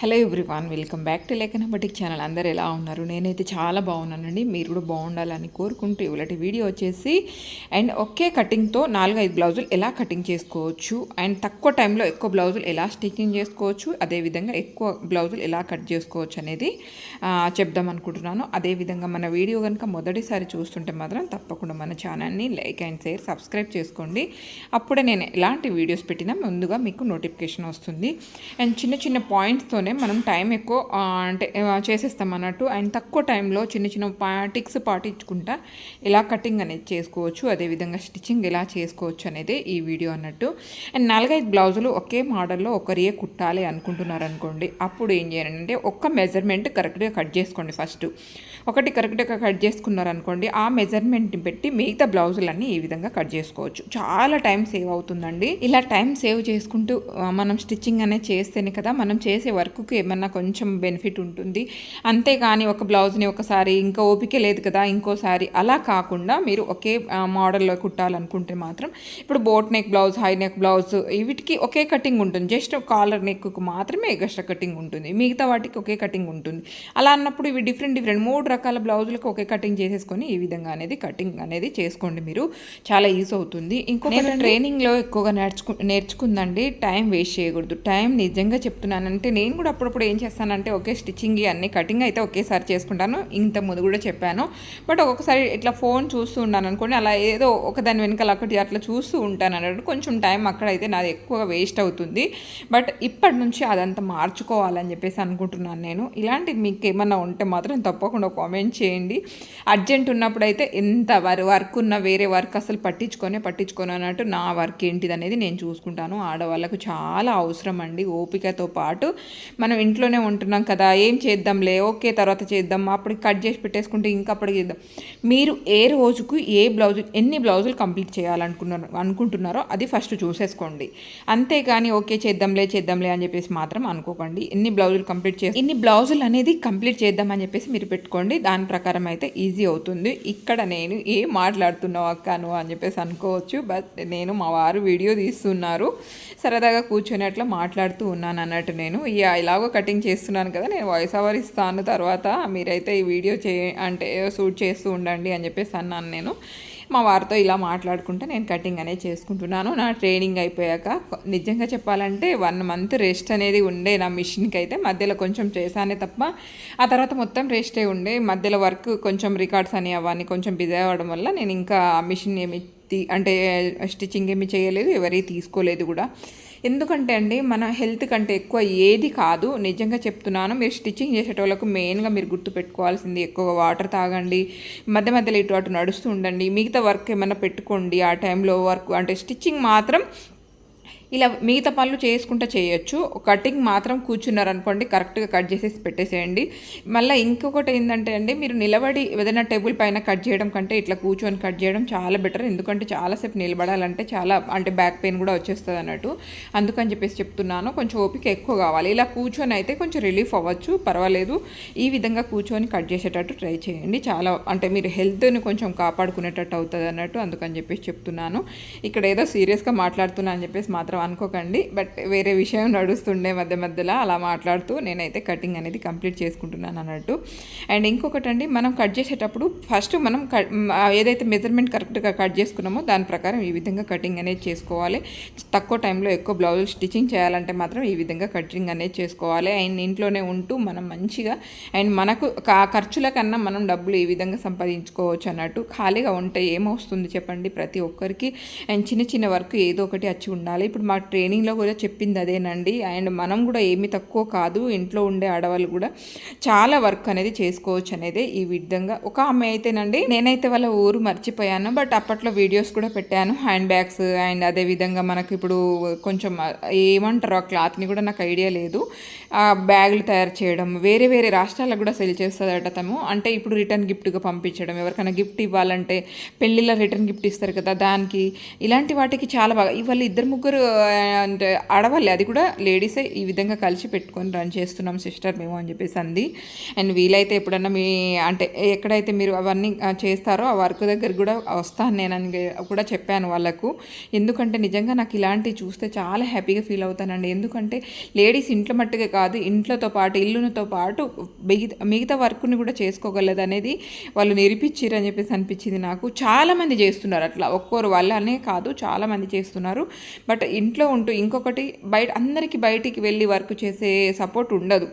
Hello everyone welcome back to Lekhana Batik channel. అందరు ఎలా ఉన్నారు? నేనైతే చాలా బాగున్నానండి. మీరు కూడా బాగుండాలని కోరుకుంటూ ఇవాళ వీడియో వచ్చేసి అండ్ ఒకే కటింగ్తో నాలుగు ఐదు బ్లౌజులు ఎలా కటింగ్ చేసుకోవచ్చు? అండ్ తక్కువ టైంలో ఎక్కువ బ్లౌజులు ఎలా స్టిచ్చింగ్ చేసుకోవచ్చు? అదేవిధంగా ఎక్కువ బ్లౌజులు ఎలా కట్ చేసుకోవచ్చు అనేది చెప్దాం అనుకుంటున్నాను. అదేవిధంగా మన వీడియో కనుక మొదటిసారి చూస్తుంటే మాత్రం తప్పకుండా మన ఛానల్ని లైక్ అండ్ షేర్ సబ్స్క్రైబ్ చేసుకోండి. అప్పుడే నేను ఎలాంటి వీడియోస్ పెట్టినా ముందుగా మీకు నోటిఫికేషన్ వస్తుంది. అండ్ చిన్న చిన్న పాయింట్స్తో పాయింట్స్తోనే మనం టైం ఎక్కువ అంటే చేసేస్తాం అన్నట్టు. అండ్ తక్కువ టైంలో చిన్న చిన్న పా టిక్స్ పాటించుకుంటా ఎలా కటింగ్ అనేది చేసుకోవచ్చు. అదేవిధంగా స్టిచ్చింగ్ ఎలా చేసుకోవచ్చు అనేది ఈ వీడియో అన్నట్టు. అండ్ నాలుగైదు బ్లౌజులు ఒకే మోడల్లో ఒకరియే కుట్టాలి అనుకుంటున్నారు అనుకోండి అప్పుడు ఏం చేయాలంటే అంటే ఒక్క మెజర్మెంట్ కరెక్ట్గా కట్ చేసుకోండి ఫస్ట్. ఒకటి కరెక్ట్గా కట్ చేసుకున్నారు అనుకోండి ఆ మెజర్మెంట్ని పెట్టి మిగతా బ్లౌజులన్నీ ఈ విధంగా కట్ చేసుకోవచ్చు. చాలా టైం సేవ్ అవుతుందండి. ఇలా టైం సేవ్ చేసుకుంటూ మనం స్టిచ్చింగ్ అనేది చేస్తేనే కదా మనం చేసే వర్క్ వర్క్కి ఏమన్నా కొంచెం బెనిఫిట్ ఉంటుంది. అంతేగాని ఒక బ్లౌజ్ని ఒకసారి ఇంకా ఓపిక లేదు కదా ఇంకోసారి. అలా కాకుండా మీరు ఒకే మోడల్లో కుట్టాలనుకుంటే మాత్రం ఇప్పుడు boat neck blouse high neck blouse వీటికి ఒకే కటింగ్ ఉంటుంది. జస్ట్ కాలర్ నెక్కు మాత్రమే ఎక్స్ట్రా కటింగ్ ఉంటుంది. మిగతా వాటికి ఒకే కటింగ్ ఉంటుంది. అలా అన్నప్పుడు ఇవి డిఫరెంట్ డిఫరెంట్ మూడు రకాల బ్లౌజులకు ఒకే కటింగ్ చేసేసుకొని ఈ విధంగా అనేది కటింగ్ అనేది చేసుకోండి మీరు. చాలా ఈజీ అవుతుంది. ఇంకో నేను ట్రైనింగ్లో ఎక్కువగా నేర్చుకు నేర్చుకుందండి టైం వేస్ట్ చేయకూడదు. టైం నిజంగా చెప్తున్నానంటే నేను కూడా అప్పుడప్పుడు ఏం చేస్తానంటే ఒకే స్టిచ్చింగ్ అన్ని కటింగ్ అయితే ఒకేసారి చేసుకుంటాను. ఇంత ముందు కూడా చెప్పాను. బట్ ఒక్కొక్కసారి ఇట్లా ఫోన్ చూస్తూ ఉన్నాను అనుకోండి అలా ఏదో ఒకదాని వెనకాల ఒకటి అట్లా చూస్తూ ఉంటాను అన్నట్టు కొంచెం టైం అక్కడైతే నాది ఎక్కువ వేస్ట్ అవుతుంది. బట్ ఇప్పటి నుంచి అదంతా మార్చుకోవాలని చెప్పేసి అనుకుంటున్నాను నేను. ఇలాంటిది మీకు ఏమన్నా ఉంటే మాత్రం తప్పకుండా కామెంట్ చేయండి. అర్జెంట్ ఉన్నప్పుడు అయితే ఎంత వర్ వర్క్ ఉన్న వేరే వర్క్ అసలు పట్టించుకొని పట్టించుకొని అన్నట్టు నా వర్క్ ఏంటిది అనేది నేను చూసుకుంటాను. ఆడవాళ్ళకు చాలా అవసరం అండి ఓపికతో పాటు. మనం ఇంట్లోనే ఉంటున్నాం కదా ఏం చేద్దాంలే ఓకే తర్వాత చేద్దాం అప్పటికి కట్ చేసి పెట్టేసుకుంటే ఇంకా అప్పటికి చేద్దాం. మీరు ఏ రోజుకు ఏ బ్లౌజ్ ఎన్ని బ్లౌజులు కంప్లీట్ చేయాలనుకున్నారు అనుకుంటున్నారో అది ఫస్ట్ చూసేసుకోండి. అంతేగాని ఓకే చేద్దాంలే చేద్దాంలే అని చెప్పేసి మాత్రం అనుకోకండి. ఎన్ని బ్లౌజులు కంప్లీట్ చేసి ఇన్ని బ్లౌజులు అనేది కంప్లీట్ చేద్దాం అని చెప్పేసి మీరు పెట్టుకోండి. దాని ప్రకారం అయితే ఈజీ అవుతుంది. ఇక్కడ నేను ఏం మాట్లాడుతున్నావు అక్కను నువ్వు అని చెప్పేసి అనుకోవచ్చు. బట్ నేను మా వారు వీడియో తీస్తున్నారు. సరదాగా కూర్చొని అట్లా మాట్లాడుతూ ఉన్నాను అన్నట్టు నేను. ఇక ఎలాగో కటింగ్ చేస్తున్నాను కదా నేను వాయిస్ ఓవర్ ఇస్తాను తర్వాత మీరైతే ఈ వీడియో చే అంటే షూట్ చేస్తూ ఉండండి అని చెప్పేసి అన్నాను నేను. మా వారితో ఇలా మాట్లాడుకుంటే నేను కటింగ్ అనేది చేసుకుంటున్నాను. నా ట్రైనింగ్ అయిపోయాక నిజంగా చెప్పాలంటే వన్ మంత్ రెస్ట్ అనేది ఉండే నా మిషన్కి అయితే మధ్యలో కొంచెం చేశానే తప్ప ఆ తర్వాత మొత్తం రెస్టే ఉండే. మధ్యలో వర్క్ కొంచెం రికార్డ్స్ అని అవన్నీ కొంచెం బిజీ అవ్వడం వల్ల నేను ఇంకా ఆ మిషన్ ఏమి తీ- అంటే స్టిచ్చింగ్ ఏమి చేయలేదు ఎవరి తీసుకోలేదు కూడా. ఎందుకంటే అండి మన హెల్త్ కంటే ఎక్కువ ఏది కాదు. నిజంగా చెప్తున్నాను మీరు స్టిచ్చింగ్ చేసేటోళ్ళకు మెయిన్గా మీరు గుర్తుపెట్టుకోవాల్సింది ఎక్కువ వాటర్ తాగండి మధ్య మధ్యలో ఇటు అటు నడుస్తూ ఉండండి మిగతా వర్క్ ఏమైనా పెట్టుకోండి. ఆ టైంలో వర్క్ అంటే స్టిచ్చింగ్ మాత్రం ఇలా మిగతా పనులు చేసుకుంటూ చేయొచ్చు. కటింగ్ మాత్రం కూర్చున్నారు అనుకోండి కరెక్ట్గా కట్ చేసేసి పెట్టేసేయండి. మళ్ళీ ఇంకొకటి ఏంటంటే అండి మీరు నిలబడి ఏదైనా టేబుల్ పైన కట్ చేయడం కంటే ఇట్లా కూర్చొని కట్ చేయడం చాలా బెటర్. ఎందుకంటే చాలాసేపు నిలబడాలంటే చాలా అంటే బ్యాక్ పెయిన్ కూడా వచ్చేస్తుంది అన్నట్టు. అందుకని చెప్పేసి చెప్తున్నాను కొంచెం ఓపిక ఎక్కువ కావాలి. ఇలా కూర్చొని అయితే కొంచెం రిలీఫ్ అవ్వచ్చు పర్వాలేదు. ఈ విధంగా కూర్చొని కట్ చేసేటట్టు ట్రై చేయండి. చాలా అంటే మీరు హెల్త్ని కొంచెం కాపాడుకునేటట్టు అవుతుంది అన్నట్టు అందుకని చెప్పేసి చెప్తున్నాను. ఇక్కడ ఏదో సీరియస్గా మాట్లాడుతున్నా అని చెప్పేసి మాత్రం అనుకోకండి. బట్ వేరే విషయం నడుస్తుండే మధ్య మధ్యలో అలా మాట్లాడుతూ నేనైతే కటింగ్ అనేది కంప్లీట్ చేసుకుంటున్నాను అన్నట్టు. అండ్ ఇంకొకటి అండి మనం కట్ చేసేటప్పుడు ఫస్ట్ మనం కట్ ఏదైతే మెజర్మెంట్ కరెక్ట్గా కట్ చేసుకున్నామో దాని ప్రకారం ఈ విధంగా కటింగ్ అనేది చేసుకోవాలి. తక్కువ టైంలో ఎక్కువ బ్లౌజ్ స్టిచ్చింగ్ చేయాలంటే మాత్రం ఈ విధంగా కటింగ్ అనేది చేసుకోవాలి. అండ్ ఇంట్లోనే ఉంటూ మనం మంచిగా అండ్ మనకు కా- ఖర్చుల కన్నా మనం డబ్బులు ఈ విధంగా సంపాదించుకోవచ్చు అన్నట్టు. ఖాళీగా ఉంటే ఏమొస్తుంది చెప్పండి ప్రతి ఒక్కరికి? అండ్ చిన్న చిన్న వర్క్ ఏదో ఒకటి వచ్చి ఉండాలి. ఇప్పుడు మా ట్రైనింగ్లో కూడా చెప్పింది అదేనండి. అండ్ మనం కూడా ఏమి తక్కువ కాదు ఇంట్లో ఉండే ఆడవాళ్ళు కూడా చాలా వర్క్ అనేది చేసుకోవచ్చు అనేది ఈ విధంగా. ఒక అమ్మాయి అయితేనండి నేనైతే వాళ్ళ ఊరు మర్చిపోయాను బట్ అప్పట్లో వీడియోస్ కూడా పెట్టాను హ్యాండ్ బ్యాగ్స్ అండ్ అదే విధంగా మనకి ఇప్పుడు కొంచెం ఏమంటారు ఆ క్లాత్ని కూడా నాకు ఐడియా లేదు. ఆ బ్యాగులు తయారు చేయడం వేరే వేరే రాష్ట్రాలకు కూడా సెల్ చేస్తుందట తను. అంటే ఇప్పుడు రిటర్న్ గిఫ్ట్గా పంపించడం ఎవరికైనా గిఫ్ట్ ఇవ్వాలంటే పెళ్ళిళ్ళ రిటర్న్ గిఫ్ట్ ఇస్తారు కదా దానికి ఇలాంటి వాటికి చాలా బాగా ఇవాళ ఇద్దరు ముగ్గురు అంటే ఆడవాళ్ళే అది కూడా లేడీసే ఈ విధంగా కలిసి పెట్టుకొని రన్ చేస్తున్నాం సిస్టర్ మేము అని చెప్పేసి అంది. అండ్ వీలైతే ఎప్పుడన్నా మీ అంటే ఎక్కడైతే మీరు అవన్నీ చేస్తారో ఆ వర్క్ దగ్గర కూడా వస్తాను నేను అని కూడా చెప్పాను వాళ్ళకు. ఎందుకంటే నిజంగా నాకు ఇలాంటివి చూస్తే చాలా హ్యాపీగా ఫీల్ అవుతానండి. ఎందుకంటే లేడీస్ ఇంట్లో మట్టుగా కాదు ఇంట్లోతో పాటు ఇల్లుతో పాటు మిగతా మిగతా వర్క్ని కూడా చేసుకోగలదు అనేది వాళ్ళు నేర్పించారు అని చెప్పేసి అనిపించింది నాకు. చాలామంది చేస్తున్నారు అట్లా. ఒక్కోరు వాళ్ళనే కాదు చాలామంది చేస్తున్నారు. బట్ ఇంట్లో ఉంటూ ఇంకొకటి బయట అందరికీ బయటికి వెళ్ళి వర్క్ చేసే సపోర్ట్ ఉండదు.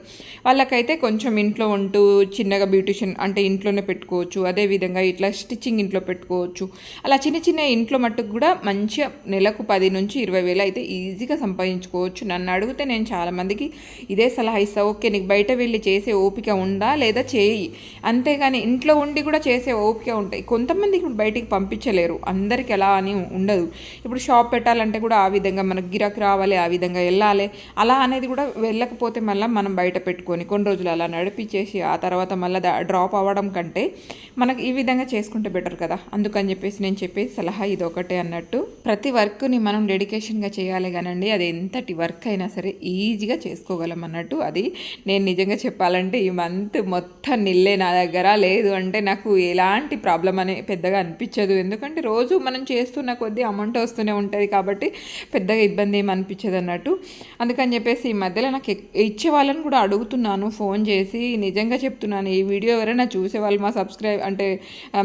వాళ్ళకైతే కొంచెం ఇంట్లో ఉంటూ చిన్నగా బ్యూటిషియన్ అంటే ఇంట్లోనే పెట్టుకోవచ్చు అదేవిధంగా ఇట్లా స్టిచ్చింగ్ ఇంట్లో పెట్టుకోవచ్చు. అలా చిన్న చిన్న ఇంట్లో మట్టుకు కూడా మంచిగా నెలకు పది నుంచి ఇరవై వేలు అయితే ఈజీగా సంపాదించుకోవచ్చు. నన్ను అడిగితే నేను చాలామందికి ఇదే సలహా ఇస్తాను ఓకే నీకు బయట వెళ్ళి చేసే ఓపిక ఉందా లేదా చేయి. అంతేగాని ఇంట్లో ఉండి కూడా చేసే ఓపిక ఉంటాయి. కొంతమందికి బయటికి పంపించలేరు అందరికి అలా అని ఉండదు. ఇప్పుడు షాప్ పెట్టాలంటే కూడా ఆ విధంగా మనకు గిరాకీ రావాలి ఆ విధంగా వెళ్ళాలి. అలా అనేది కూడా వెళ్ళకపోతే మళ్ళీ మనం బయట పెట్టుకొని కొన్ని రోజులు అలా నడిపించేసి ఆ తర్వాత మళ్ళీ డ్రాప్ అవ్వడం కంటే మనకి ఈ విధంగా చేసుకుంటే బెటర్ కదా. అందుకని చెప్పేసి నేను చెప్పే సలహా ఇది ఒకటే అన్నట్టు. ప్రతి వర్క్ని మనం డెడికేషన్గా చేయాలి కానండి అది ఎంతటి వర్క్ అయినా సరే ఈజీగా చేసుకోగలం అన్నట్టు. అది నేను నిజంగా చెప్పాలంటే ఈ మంత్ మొత్తం నిల్లే నా దగ్గర. లేదు అంటే నాకు ఎలాంటి ప్రాబ్లం అనే పెద్దగా అనిపించదు. ఎందుకంటే రోజు మనం చేస్తున్న కొద్దీ అమౌంట్ వస్తూనే ఉంటుంది కాబట్టి పెద్ద పెద్దగా ఇబ్బంది ఏమి అనిపించదు అన్నట్టు. అందుకని చెప్పేసి ఈ మధ్యలో నాకు ఇచ్చే వాళ్ళని కూడా అడుగుతున్నాను ఫోన్ చేసి నిజంగా చెప్తున్నాను. ఈ వీడియో ఎవరైనా చూసే వాళ్ళు మా సబ్స్క్రైబ్ అంటే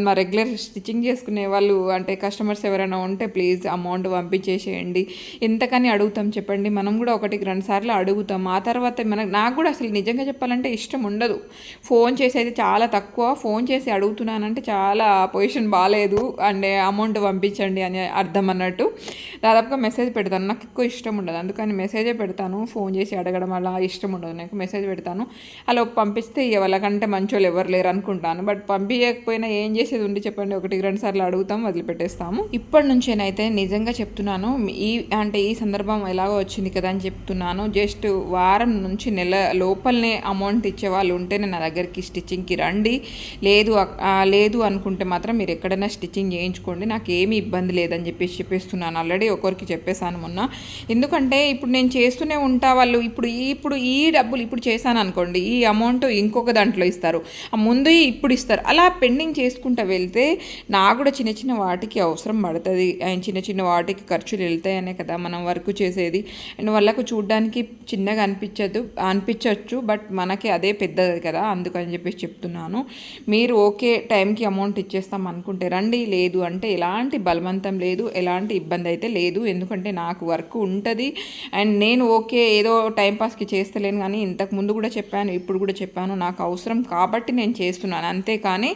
మా రెగ్యులర్ స్టిచ్చింగ్ చేసుకునే వాళ్ళు అంటే కస్టమర్స్ ఎవరైనా ఉంటే ప్లీజ్ అమౌంట్ పంపించేసేయండి. ఎంతకని అడుగుతాం చెప్పండి. మనం కూడా ఒకటికి రెండు సార్లు అడుగుతాం. ఆ తర్వాత మన నాకు కూడా అసలు నిజంగా చెప్పాలంటే ఇష్టం ఉండదు. ఫోన్ చేసి అయితే చాలా తక్కువ. ఫోన్ చేసి అడుగుతున్నానంటే చాలా పొజిషన్ బాగాలేదు అండ్ అమౌంట్ పంపించండి అని అర్థం అన్నట్టు. దాదాపుగా మెసేజ్ పెడతాను నాకు ఎక్కువ ఇష్టం ఉండదు. అందుకని మెసేజే పెడతాను. ఫోన్ చేసి అడగడం అలా ఇష్టం ఉండదు. నాకు మెసేజ్ పెడతాను. అలా పంపిస్తే ఎవరికంటే మంచి మంచోళ్ళు ఎవరు లేరు అనుకుంటాను. బట్ పంపించకపోయినా ఏం చేసేది ఉండి చెప్పండి. ఒకటి రెండు సార్లు అడుగుతాం వదిలిపెట్టేస్తాము. ఇప్పటి నుంచేనైతే నిజంగా చెప్తున్నాను. ఈ అంటే ఈ సందర్భం ఎలాగో వచ్చింది కదా అని చెప్తున్నాను. జస్ట్ వారం నుంచి నెల లోపలనే అమౌంట్ ఇచ్చే వాళ్ళు ఉంటేనే నా దగ్గరికి స్టిచ్చింగ్కి రండి. లేదు లేదు అనుకుంటే మాత్రం మీరు ఎక్కడైనా స్టిచ్చింగ్ చేయించుకోండి. నాకు ఏమీ ఇబ్బంది లేదని చెప్పేసి చెప్పేస్తున్నాను. ఆల్రెడీ ఒకరికి చెప్పేశాను మొన్న ఎందుకంటే ఇప్పుడు నేను చేస్తూనే ఉంటా వాళ్ళు. ఇప్పుడు ఇప్పుడు ఈ డబ్బులు ఇప్పుడు చేశాను అనుకోండి ఈ అమౌంట్ ఇంకొక దాంట్లో ఇస్తారు. ముందు ఇప్పుడు ఇస్తారు. అలా పెండింగ్ చేసుకుంటూ వెళ్తే నాకు కూడా చిన్న చిన్న వాటికి అవసరం పడుతుంది. అండ్ చిన్న చిన్న వాటికి ఖర్చులు వెళ్తాయనే కదా మనం వర్క్ చేసేది. అండ్ వాళ్ళకు చూడడానికి చిన్నగా అనిపించదు అనిపించవచ్చు బట్ మనకి అదే పెద్దది కదా. అందుకని చెప్పేసి చెప్తున్నాను. మీరు ఓకే టైంకి అమౌంట్ ఇచ్చేస్తాం అనుకుంటే రండి. లేదు అంటే ఎలాంటి బలవంతం లేదు ఎలాంటి ఇబ్బంది అయితే లేదు. ఎందుకంటే నాకు నాకు వర్క్ ఉంటుంది. అండ్ నేను ఓకే ఏదో టైంపాస్కి చేస్తలేను కానీ ఇంతకు ముందు కూడా చెప్పాను ఇప్పుడు కూడా చెప్పాను నాకు అవసరం కాబట్టి నేను చేస్తున్నాను అంతేకాని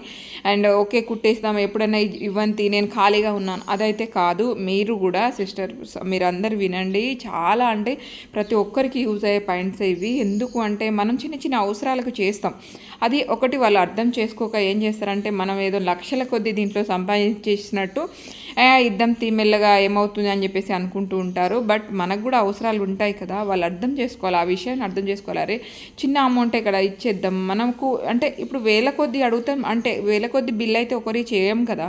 అండ్ ఓకే కుట్టేస్తాం ఎప్పుడైనా ఇవ్వంతి నేను ఖాళీగా ఉన్నాను అదైతే కాదు మీరు కూడా సిస్టర్ మీరందరు వినండి చాలా అంటే ప్రతి ఒక్కరికి యూజ్ అయ్యే పాయింట్స్ ఇవి ఎందుకు అంటే మనం చిన్న చిన్న అవసరాలకు చేస్తాం. అది ఒకటి వాళ్ళు అర్థం చేసుకోక ఏం చేస్తారంటే మనం ఏదో లక్షల కొద్దీ దీంట్లో సంపాదించేసినట్టు "ఏ, ఇద్దాం తీ మెల్లగా ఏమవుతుంది అని చెప్పేసి అనుకుంటూ ఉంటారు బట్ మనకు కూడా అవసరాలు ఉంటాయి కదా. వాళ్ళు అర్థం చేసుకోవాలి ఆ విషయాన్ని అర్థం చేసుకోవాలి. అరే చిన్న అమౌంటే కదా ఇచ్చేద్దాం. మనకు అంటే ఇప్పుడు వేల కొద్దీ అడుగుతాం అంటే వేల కొద్ది బిల్ అయితే ఒకరి చేయం కదా.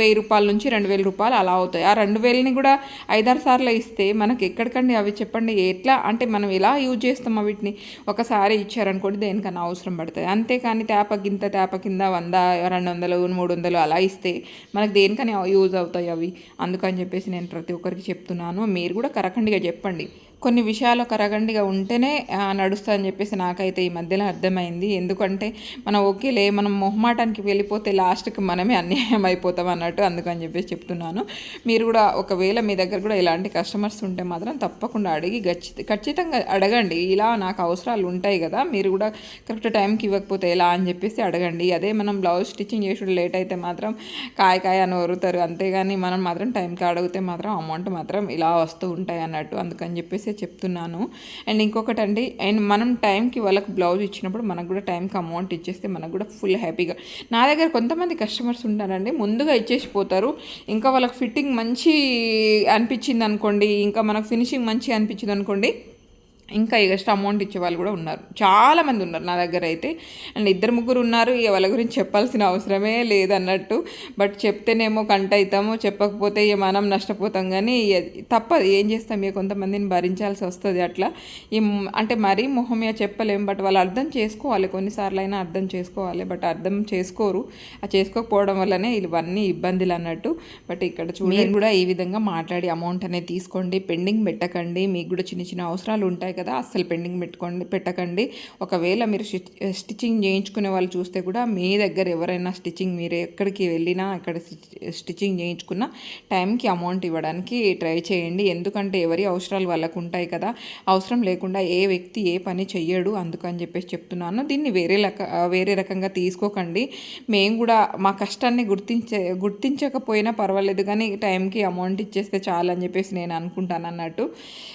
వెయ్యి రూపాయల నుంచి రెండు వేల రూపాయలు అలా అవుతాయి. ఆ రెండు వేలని కూడా ఐదారు సార్లు ఇస్తే మనకి ఎక్కడికండి అవి చెప్పండి? ఎట్లా? అంటే మనం ఎలా యూజ్ చేస్తాం వీటిని ఒకసారి ఇచ్చారనుకోండి దేనికన్నా అవసరం పడుతుంది. అంతేకాని తేప గింత తేప కింద వంద రెండు వందలు మూడు వందలు అలా ఇస్తే మనకు దేనికని యూజ్ అవుతాయి అవి? అందుకని చెప్పేసి నేను ప్రతి ఒక్కరికి చెప్తున్నాను. మీరు కూడా కరకండిగా చెప్పండి. కొన్ని విషయాలు ఒక రగండిగా ఉంటేనే ఆ, నడుస్తుందని చెప్పేసి నాకైతే ఈ మధ్యలో అర్థమైంది. ఎందుకంటే మనం ఓకేలే మనం మొహమాటానికి వెళ్ళిపోతే లాస్ట్కి మనమే అన్యాయం అయిపోతాం అన్నట్టు అందుకని చెప్పేసి చెప్తున్నాను. మీరు కూడా ఒకవేళ మీ దగ్గర కూడా ఇలాంటి కస్టమర్స్ ఉంటే మాత్రం తప్పకుండా అడిగి ఖచ్చిత ఖచ్చితంగా అడగండి. ఇలా నాకు అవసరాలు ఉంటాయి కదా మీరు కూడా కరెక్ట్ టైంకి ఇవ్వకపోతే ఎలా అని చెప్పేసి అడగండి. అదే మనం బ్లౌజ్ స్టిచ్చింగ్ చేసుడు లేట్ అయితే మాత్రం కాయ కాయ అని వరుతారు అంతేగాని మనం మాత్రం టైంకి అడిగితే మాత్రం అమౌంట్ మాత్రం ఇలా వస్తూ ఉంటాయి అన్నట్టు అందుకని చెప్పేసి చెప్తున్నాను. అండ్ ఇంకొకటి అండి అండ్ మనం టైంకి వాళ్ళకి బ్లౌజ్ ఇచ్చినప్పుడు మనకు కూడా టైంకి అమౌంట్ ఇచ్చేస్తే మనకు కూడా ఫుల్ హ్యాపీగా. నా దగ్గర కొంతమంది కస్టమర్స్ ఉంటారండి ముందుగా ఇచ్చేసిపోతారు. ఇంకా వాళ్ళకి ఫిట్టింగ్ మంచి అనిపించింది అనుకోండి ఇంకా మనకు ఫినిషింగ్ మంచి అనిపించింది అనుకోండి ఇంకా ఎక్స్ట్రా అమౌంట్ ఇచ్చే వాళ్ళు కూడా ఉన్నారు. చాలామంది ఉన్నారు నా దగ్గర అయితే. అండ్ ఇద్దరు ముగ్గురు ఉన్నారు ఇక వాళ్ళ గురించి చెప్పాల్సిన అవసరమే లేదన్నట్టు. బట్ చెప్తేనేమో కంట అవుతాము చెప్పకపోతే ఇక మనం నష్టపోతాం కానీ తప్పదు. ఏం చేస్తాం? ఇక కొంతమందిని భరించాల్సి వస్తుంది అట్లా. ఈ అంటే మరీ మొహం ఇక చెప్పలేం. బట్ వాళ్ళు అర్థం చేసుకోవాలి. కొన్నిసార్లు అయినా అర్థం చేసుకోవాలి. బట్ అర్థం చేసుకోరు. ఆ చేసుకోకపోవడం వల్లనే ఇవన్నీ ఇబ్బందులు అన్నట్టు. బట్ ఇక్కడ చూడండి. కూడా ఈ విధంగా మాట్లాడి అమౌంట్ అనేది తీసుకోండి. పెండింగ్ పెట్టకండి. మీకు కూడా చిన్న చిన్న అవసరాలు ఉంటాయి కదా అస్సలు పెండింగ్ పెట్టుకోండి పెట్టకండి. ఒకవేళ మీరు స్టి- స్టిచ్చింగ్ చేయించుకునే వాళ్ళు చూస్తే కూడా మీ దగ్గర ఎవరైనా స్టిచ్చింగ్ మీరు ఎక్కడికి వెళ్ళినా అక్కడ స్టిచ్చింగ్ చేయించుకున్న టైంకి అమౌంట్ ఇవ్వడానికి ట్రై చేయండి. ఎందుకంటే ఎవరి అవసరాలు వాళ్ళకు ఉంటాయి కదా. అవసరం లేకుండా ఏ వ్యక్తి ఏ పని చెయ్యడు అందుకని చెప్పేసి చెప్తున్నాను. దీన్ని వేరే రక వేరే రకంగా తీసుకోకండి. మేము కూడా మా కష్టాన్ని గుర్తించే గుర్తించకపోయినా పర్వాలేదు కానీ టైంకి అమౌంట్ ఇచ్చేస్తే చాలు అని చెప్పేసి నేను అనుకుంటాను అన్నట్టు.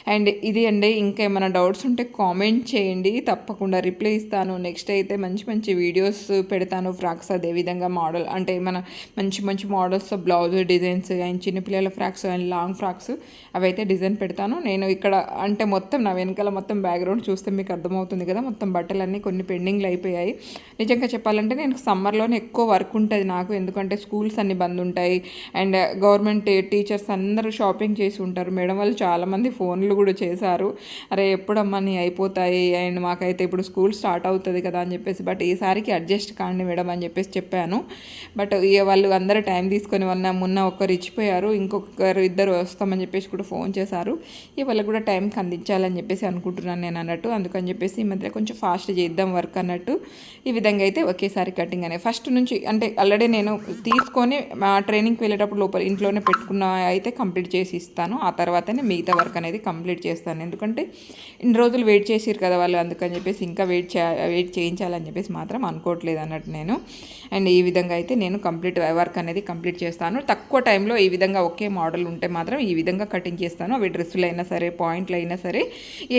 అండ్ ఇది అండి ఇంకేమైనా ఏమైనా డౌట్స్ ఉంటే కామెంట్ చేయండి. తప్పకుండా రిప్లై ఇస్తాను. నెక్స్ట్ అయితే మంచి మంచి వీడియోస్ పెడతాను. ఫ్రాక్స్ అదేవిధంగా మోడల్ అంటే మన మంచి మంచి మోడల్స్ బ్లౌజ్ డిజైన్స్ అండ్ చిన్నపిల్లల ఫ్రాక్స్ అండ్ లాంగ్ ఫ్రాక్స్ అవైతే డిజైన్ పెడతాను. నేను ఇక్కడ అంటే మొత్తం నా వెనకాల మొత్తం బ్యాక్గ్రౌండ్ చూస్తే మీకు అర్థమవుతుంది కదా. మొత్తం బట్టలన్నీ కొన్ని పెండింగ్లు అయిపోయాయి. నిజంగా చెప్పాలంటే నేను సమ్మర్లోనే ఎక్కువ వర్క్ ఉంటుంది నాకు. ఎందుకంటే స్కూల్స్ అన్ని బంద్ ఉంటాయి. అండ్ గవర్నమెంట్ టీచర్స్ అందరూ షాపింగ్ చేసి ఉంటారు. మేడం వాళ్ళు చాలామంది ఫోన్లు కూడా చేశారు. అరే ఎప్పుడమ్మా నీ అయిపోతాయి? అండ్ మాకైతే ఇప్పుడు స్కూల్ స్టార్ట్ అవుతుంది కదా అని చెప్పేసి బట్ ఈసారికి అడ్జస్ట్ కాండి మేడం అని చెప్పేసి చెప్పాను. బట్ ఇక వాళ్ళు అందరూ టైం తీసుకొని వల్ల మొన్న ఒకరు ఇచ్చిపోయారు ఇంకొకరు ఇద్దరు వస్తామని చెప్పేసి కూడా ఫోన్ చేశారు. ఇక వాళ్ళకి కూడా టైంకి అందించాలని చెప్పేసి అనుకుంటున్నాను నేను అన్నట్టు. అందుకని చెప్పేసి ఈ మధ్య కొంచెం ఫాస్ట్ చేద్దాం వర్క్ అన్నట్టు ఈ విధంగా అయితే ఒకేసారి కటింగ్ అనే ఫస్ట్ నుంచి అంటే ఆల్రెడీ నేను తీసుకొని మా ట్రైనింగ్కి వెళ్ళేటప్పుడు లోపల ఇంట్లోనే పెట్టుకున్న అయితే కంప్లీట్ చేసి ఇస్తాను. ఆ తర్వాతనే మిగతా వర్క్ అనేది కంప్లీట్ చేస్తాను. ఎందుకంటే ఇన్ని రోజులు వెయిట్ చేసిరు కదా వాళ్ళు అందుకని చెప్పేసి ఇంకా వెయిట్ చే వెయిట్ చేయించాలని చెప్పేసి మాత్రం అనుకోవట్లేదు అన్నట్టు నేను. అండ్ ఈ విధంగా అయితే నేను కంప్లీట్ వర్క్ అనేది కంప్లీట్ చేస్తాను. తక్కువ టైంలో ఈ విధంగా ఒకే మోడల్ ఉంటే మాత్రం ఈ విధంగా కటింగ్ చేస్తాను. అవి డ్రెస్సులు అయినా సరే పాయింట్లు అయినా సరే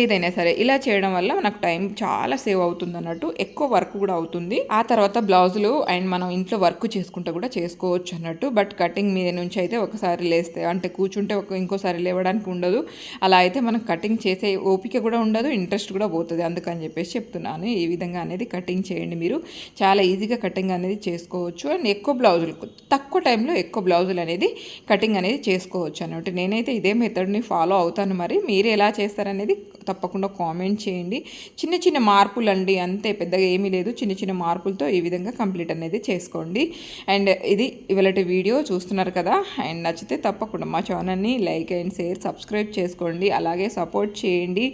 ఏదైనా సరే. ఇలా చేయడం వల్ల నాకు టైం చాలా సేవ్ అవుతుంది అన్నట్టు ఎక్కువ వర్క్ కూడా అవుతుంది. ఆ తర్వాత బ్లౌజులు అండ్ మనం ఇంట్లో వర్క్ చేసుకుంటే కూడా చేసుకోవచ్చు అన్నట్టు. బట్ కటింగ్ మీద నుంచి అయితే ఒకసారి లేస్తే అంటే కూర్చుంటే ఒక ఇంకోసారి లేవడానికి ఉండదు. అలా అయితే మనం కటింగ్ చేసే ఓపిక కూడా ఉండదు ఇంట్రెస్ట్ కూడా పోతుంది. అందుకని చెప్పేసి చెప్తున్నాను. ఈ విధంగా అనేది కటింగ్ చేయండి మీరు. చాలా ఈజీగా కటింగ్ అనేది చేసుకోవచ్చు. అండ్ ఎక్కువ బ్లౌజులు తక్కువ టైంలో ఎక్కువ బ్లౌజులు అనేది కటింగ్ అనేది చేసుకోవచ్చు అన్నట్టు నేనైతే ఇదే మెథడ్ని ఫాలో అవుతాను మరి. మీరు ఎలా చేస్తారనేది తప్పకుండా కామెంట్ చేయండి. చిన్న చిన్న మార్పులు అండి అంతే. పెద్దగా ఏమీ లేదు. చిన్న చిన్న మార్పులతో ఈ విధంగా కంప్లీట్ అనేది చేసుకోండి. అండ్ ఇది ఇవాళ వీడియో చూస్తున్నారు కదా. అండ్ నచ్చితే తప్పకుండా మా ఛానల్ని లైక్ అండ్ షేర్ సబ్స్క్రైబ్ చేసుకోండి. అలాగే సపోర్ట్ చేయండి.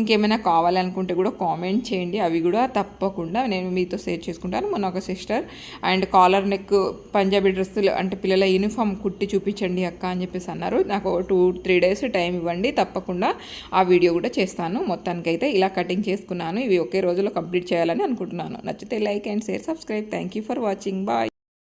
ఇంకేమైనా కావాలనుకుంటే కూడా కామెంట్ చేయండి. అవి కూడా తప్పకుండా నేను మీతో షేర్ చేసుకుంటాను. మొన్న ఒక sister and collar neck Punjabi డ్రెస్సులు అంటే పిల్లల యూనిఫామ్ కుట్టి చూపించండి అక్క అని చెప్పేసి అన్నారు. నాకు టూ త్రీ డేస్ టైం ఇవ్వండి. తప్పకుండా ఆ వీడియో కూడా చేస్తాను. మొత్తానికైతే ఇలా కటింగ్ చేసుకున్నాను. ఇవి ఒకే రోజులో కంప్లీట్ చేయాలని అనుకుంటున్నాను. నచ్చితే like and share subscribe. Thank you for watching. Bye.